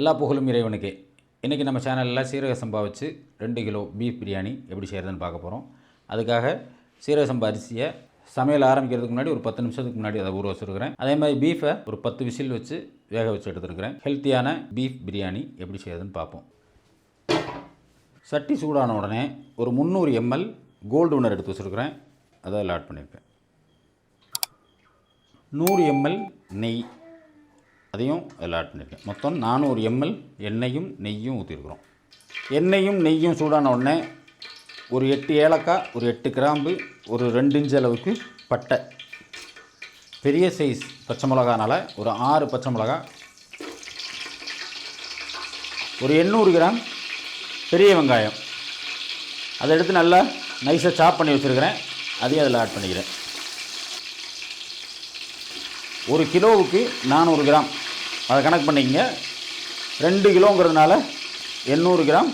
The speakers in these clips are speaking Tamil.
எல்லா புகழும் இறைவனுக்கே. இன்றைக்கி நம்ம சேனலில் சீரக சம்பா வச்சு ரெண்டு கிலோ பீஃப் பிரியாணி எப்படி செய்கிறதுன்னு பார்க்க போகிறோம் அதுக்காக சீரக சம்பா அரிசியை சமையல் ஆரம்பிக்கிறதுக்கு முன்னாடி ஒரு பத்து நிமிஷத்துக்கு முன்னாடி அதை ஊற வச்சுருக்கிறேன். அதே மாதிரி பீஃபை ஒரு பத்து விசில் வச்சு வேக வச்சு எடுத்துருக்கிறேன். ஹெல்த்தியான பீஃப் பிரியாணி எப்படி செய்கிறதுன்னு பார்ப்போம். சட்டி சூடான உடனே ஒரு முந்நூறு எம்எல் கோல்டு வினர் எடுத்து வச்சுருக்கிறேன். அதை ஆட் பண்ணியிருக்கேன். நூறு எம்எல் நெய் அதையும் அதில் ஆட் பண்ணியிருக்கேன். மொத்தம் நானூறு எம்எல் எண்ணெயும் நெய்யும் ஊற்றிருக்கிறோம் எண்ணெயும் நெய்யும் சூடான உடனே ஒரு எட்டு ஏலக்காய் ஒரு எட்டு கிராம்பு ஒரு ரெண்டு இன்ச்சு அளவுக்கு பட்டை. பெரிய சைஸ் பச்சை மிளகானால் ஒரு ஆறு பச்சை மிளகா ஒரு எண்ணூறு கிராம் பெரிய வெங்காயம். அதை எடுத்து நல்லா நைஸாக சாப் பண்ணி வச்சுருக்கிறேன். அதையும் அதில் ஆட் பண்ணிக்கிறேன். ஒரு கிலோவுக்கு நானூறு கிராம். அதை கணக்கு பண்ணிக்கங்க. ரெண்டு கிலோங்கிறதுனால எண்ணூறு கிராம்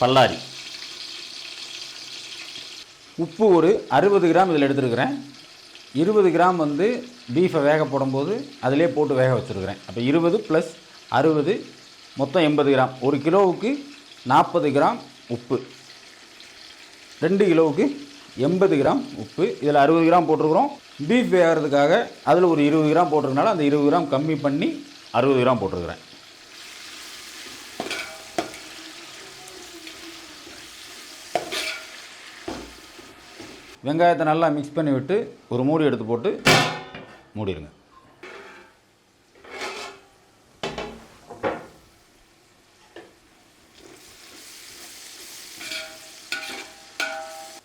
பல்லாரி. உப்பு ஒரு அறுபது கிராம் இதில் எடுத்துருக்கிறேன். இருபது கிராம் வந்து பீஃபை வேக போடும்போது அதிலே போட்டு வேக வச்சுருக்கிறேன். அப்போ இருபது ப்ளஸ் அறுபது மொத்தம் எண்பது கிராம். ஒரு கிலோவுக்கு நாற்பது கிராம் உப்பு. ரெண்டு கிலோவுக்கு எண்பது கிராம் உப்பு இதில் அறுபது கிராம் போட்டிருக்கிறோம். பீஃப் வேகிறதுக்காக அதில் ஒரு இருபது கிராம் போட்டிருக்கனால அந்த இருபது கிராம் கம்மி பண்ணி அறுபது கிராம் போட்டிருக்கிறேன். வெங்காயத்தை நல்லா மிக்ஸ் பண்ணி விட்டு ஒரு மூடி எடுத்து போட்டு மூடிடுங்க.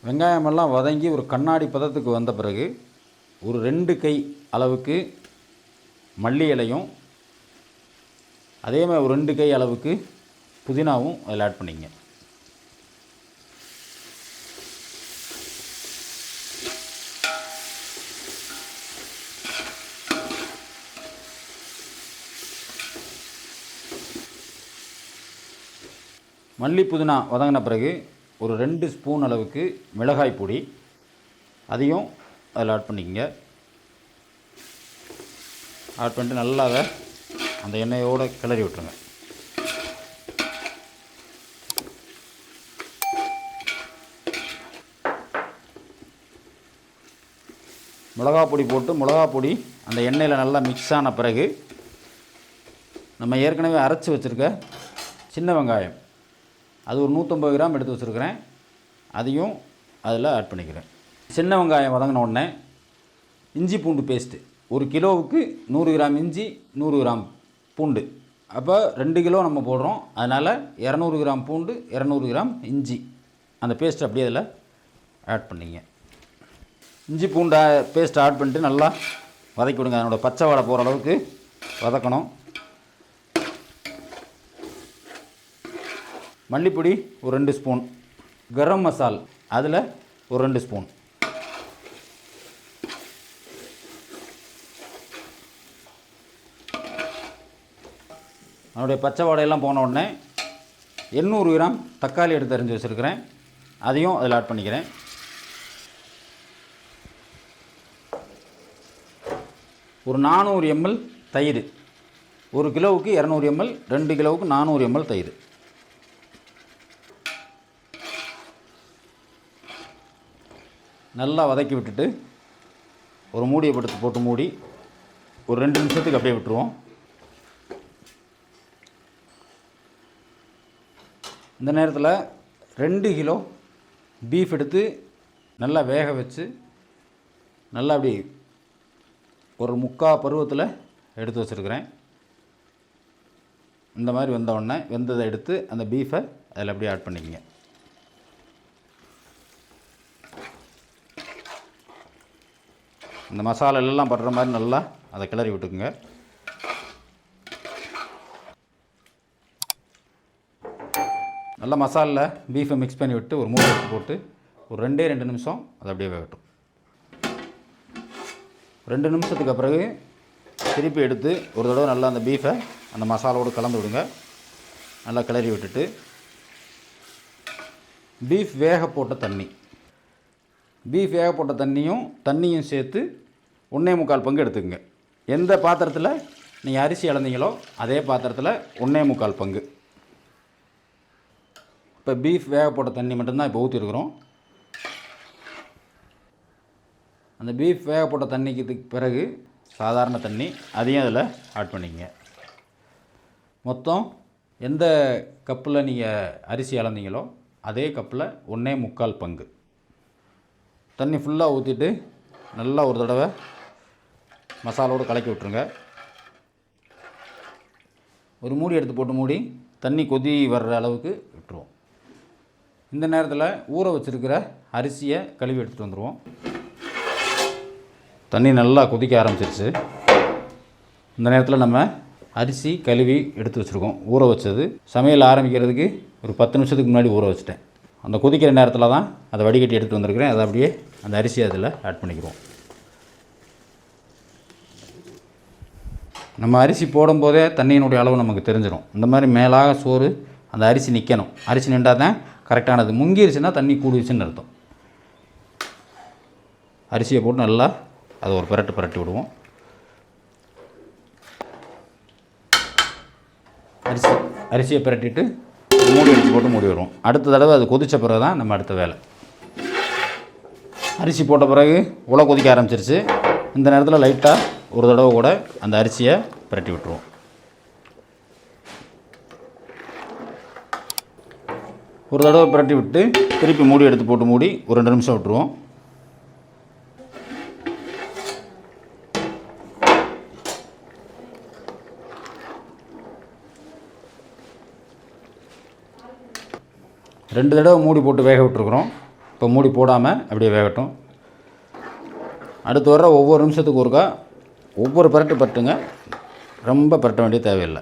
வெங்காயமெல்லாம் வதங்கி ஒரு கண்ணாடி பதத்துக்கு வந்த பிறகு ஒரு ரெண்டு கை அளவுக்கு மல்லி இலையும் அதே மாதிரி ஒரு ரெண்டு கை அளவுக்கு புதினாவும் அதில் ஆட் பண்ணிங்க மல்லி புதினா வதங்கின பிறகு ஒரு ரெண்டு ஸ்பூன் அளவுக்கு மிளகாய் பொடி. அதையும் அதில் ஆட் பண்ணிக்கங்க. ஆட் பண்ணிட்டு நல்லா அதை அந்த எண்ணெயோடு கிளறி விட்டுருங்க. மிளகா பொடி போட்டு மிளகா பொடி அந்த எண்ணெயில் நல்லா மிக்ஸ் ஆன பிறகு நம்ம ஏற்கனவே அரைச்சி வச்சுருக்க சின்ன வெங்காயம். அது ஒரு நூற்றம்பது கிராம் எடுத்து வச்சுருக்கிறேன். அதையும் அதில் ஆட் பண்ணிக்கிறேன். சின்ன வெங்காயம் வதங்கின உடனே இஞ்சி பூண்டு பேஸ்ட்டு ஒரு கிலோவுக்கு நூறு கிராம் இஞ்சி நூறு கிராம் பூண்டு. அப்போ ரெண்டு கிலோ நம்ம போடுறோம். அதனால் இரநூறு கிராம் பூண்டு இரநூறு கிராம் இஞ்சி. அந்த பேஸ்ட் அப்படியே அதில் ஆட் பண்ணிங்க. இஞ்சி பூண்டை பேஸ்ட் ஆட் பண்ணிட்டு நல்லா வதக்கி விடுங்க. அதனோட பச்சை வாடை போகிற அளவுக்கு வதக்கணும். மல்லிப்பொடி ஒரு ரெண்டு ஸ்பூன். கரம் மசால் அதில் ஒரு ரெண்டு ஸ்பூன். அதனுடைய பச்சை வாடையெல்லாம் போன உடனே எண்ணூறு கிராம் தக்காளி எடுத்து அரிஞ்சு வச்சுருக்கிறேன். அதையும் அதில் ஆட் பண்ணிக்கிறேன். ஒரு நானூறு எம்எல் தயிர். ஒரு கிலோவுக்கு இரநூறு எம்எல் ரெண்டு கிலோவுக்கு நானூறு எம்எல் தயிர். நல்லா வதக்கி விட்டுட்டு ஒரு மூடியை படுத்து போட்டு மூடி ஒரு ரெண்டு நிமிஷத்துக்கு அப்படியே விட்டுருவோம். இந்த நேரத்தில் ரெண்டு கிலோ பீஃப் எடுத்து நல்லா வேக வச்சு நல்லா அப்படி ஒரு முக்கா பருவத்தில் எடுத்து வச்சுருக்கிறேன். இந்த மாதிரி வெந்தவுடனே வெந்ததை எடுத்து அந்த பீஃபை அதில் அப்படியே ஆட் பண்ணிக்கங்க. இந்த மசாலா எல்லாம் படுற மாதிரி நல்லா அதை கிளறி விட்டுக்குங்க. நல்லா மசாலில் பீஃபை மிக்ஸ் பண்ணி விட்டு ஒரு மூணு எடுத்து போட்டு ஒரு ரெண்டே ரெண்டு நிமிஷம் அது அப்படியே வேகட்டும். ரெண்டு நிமிஷத்துக்கு பிறகு திருப்பி எடுத்து ஒரு தடவை நல்லா அந்த பீஃபை அந்த மசாலாவோடு கலந்து விடுங்க. நல்லா கிளறி விட்டுட்டு பீஃப் வேக போட்ட தண்ணி. பீஃப் வேக போட்ட தண்ணியும் தண்ணியும் சேர்த்து ஒன்றே முக்கால் பங்கு எடுத்துக்கங்க. எந்த பாத்திரத்தில் நீங்கள் அரிசி இழந்தீங்களோ அதே பாத்திரத்தில் ஒன்றே முக்கால் பங்கு. இப்போ பீஃப் வேக போட்ட தண்ணி மட்டும்தான் இப்போ ஊற்றிருக்கிறோம் அந்த பீஃப் வேக போட்ட தண்ணிக்கு பிறகு சாதாரண தண்ணி அதையும் அதில் ஆட் பண்ணிக்கங்க. மொத்தம் எந்த கப்பில் நீங்கள் அரிசி அளந்தீங்களோ அதே கப்பில் ஒன்றே முக்கால் பங்கு. தண்ணி ஃபுல்லாக ஊற்றிட்டு நல்லா ஒரு தடவை மசாலோடு கலக்கி விட்ருங்க ஒரு மூடி எடுத்து போட்டு மூடி தண்ணி கொதி வர்ற அளவுக்கு விட்டுருவோம். இந்த நேரத்தில் ஊற வச்சுருக்கிற அரிசியை கழுவி எடுத்துகிட்டு வந்துடுவோம் தண்ணி நல்லா கொதிக்க ஆரம்பிச்சிருச்சு. இந்த நேரத்தில் நம்ம அரிசி கழுவி எடுத்து வச்சுருக்கோம். ஊற வச்சது. சமையல் ஆரம்பிக்கிறதுக்கு ஒரு பத்து நிமிஷத்துக்கு முன்னாடி ஊற வச்சுட்டேன். அந்த கொதிக்கிற நேரத்தில் தான் அதை வடிகட்டி எடுத்து வந்திருக்கிறேன். அதை அப்படியே அந்த அரிசி அதில் ஆட் பண்ணிக்கிறோம் நம்ம அரிசி போடும்போதே தண்ணியினுடைய அளவு நமக்கு தெரிஞ்சிடும் இந்த மாதிரி மேலாக சோறு அந்த அரிசி நிற்கணும் அரிசி நின்றால் தான் கரெக்டானது. முங்கிருச்சுன்னா தண்ணி கூடிடுச்சுன்னு அர்த்தம். அரிசியை போட்டு நல்லா அதை ஒரு பிரட்டு பிரட்டி விடுவோம். அரிசி அரிசியை பிரட்டிட்டு மூடி எடுத்து போட்டு மூடி வருவோம் அடுத்த தடவை அது கொதித்த பிறகு தான் நம்ம அடுத்த வேலை. அரிசி போட்ட பிறகு உலை கொதிக்க ஆரம்பிச்சிருச்சு. இந்த நேரத்தில் லைட்டாக ஒரு தடவை கூட அந்த அரிசியை பிரட்டி விட்டுருவோம். ஒரு தடவை பிரட்டி விட்டு திருப்பி மூடி எடுத்து போட்டு மூடி ஒரு ரெண்டு நிமிஷம் விட்டுருவோம். ரெண்டு தடவை மூடி போட்டு வேக விட்டுருக்குறோம். இப்போ மூடி போடாமல் அப்படியே வேகட்டும். அடுத்து வர ஒவ்வொரு நிமிஷத்துக்கு ஒருக்கா ஒவ்வொரு பரட்டு பட்டுங்க ரொம்ப பரட்ட வேண்டிய தேவையில்லை.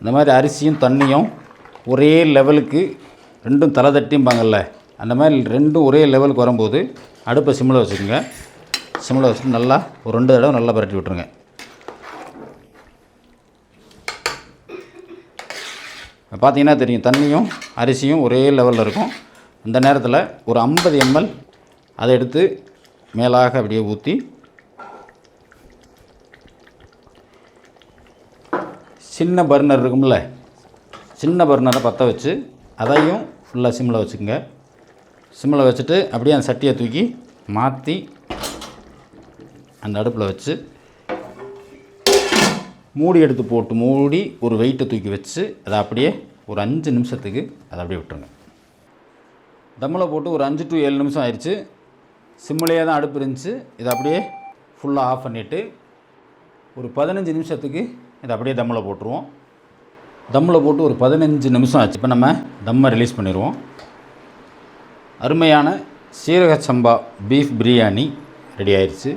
இந்த மாதிரி அரிசியும் தண்ணியும் ஒரே லெவலுக்கு ரெண்டும் தலை தட்டியும்பாங்கல்ல அந்த மாதிரி ரெண்டும் ஒரே லெவலுக்கு வரும்போது அடுப்பை சிம்மில் வச்சுக்கோங்க. சிம்மில் வச்சுட்டு நல்லா ஒரு ரெண்டு தடவை நல்லா பரட்டி விட்ருங்க பார்த்தீங்கன்னா தெரியும் தண்ணியும் அரிசியும் ஒரே லெவலில் இருக்கும். அந்த நேரத்தில் ஒரு ஐம்பது எம்எல் அதை எடுத்து மேலாக அப்படியே ஊற்றி சின்ன பர்னர் இருக்கும்ல சின்ன பர்னரை பற்ற வச்சு அதையும் ஃபுல்லாக சிம்மில் வச்சுக்கோங்க. சிம்மில் வச்சுட்டு அப்படியே அந்த சட்டியை தூக்கி மாற்றி அந்த அடுப்பில் வச்சு மூடி எடுத்து போட்டு மூடி ஒரு வெயிட்டை தூக்கி வச்சு அதை அப்படியே ஒரு அஞ்சு நிமிஷத்துக்கு அதை அப்படியே விட்டுருங்க. தம்மில் போட்டு ஒரு அஞ்சு டு ஏழு நிமிஷம் ஆயிடுச்சு சிம்மிலேயே தான் அடுப்பு இருந்துச்சு. இதை அப்படியே ஃபுல்லாக ஆஃப் பண்ணிவிட்டு ஒரு பதினஞ்சு நிமிஷத்துக்கு இதை அப்படியே தம்மில் போட்டுருவோம். தம்மில் போட்டு ஒரு பதினஞ்சு நிமிஷம் ஆச்சு. இப்போ நம்ம தம்மை ரிலீஸ் பண்ணிடுவோம். அருமையான சீரக சம்பா பீஃப் பிரியாணி ரெடி ஆயிடுச்சு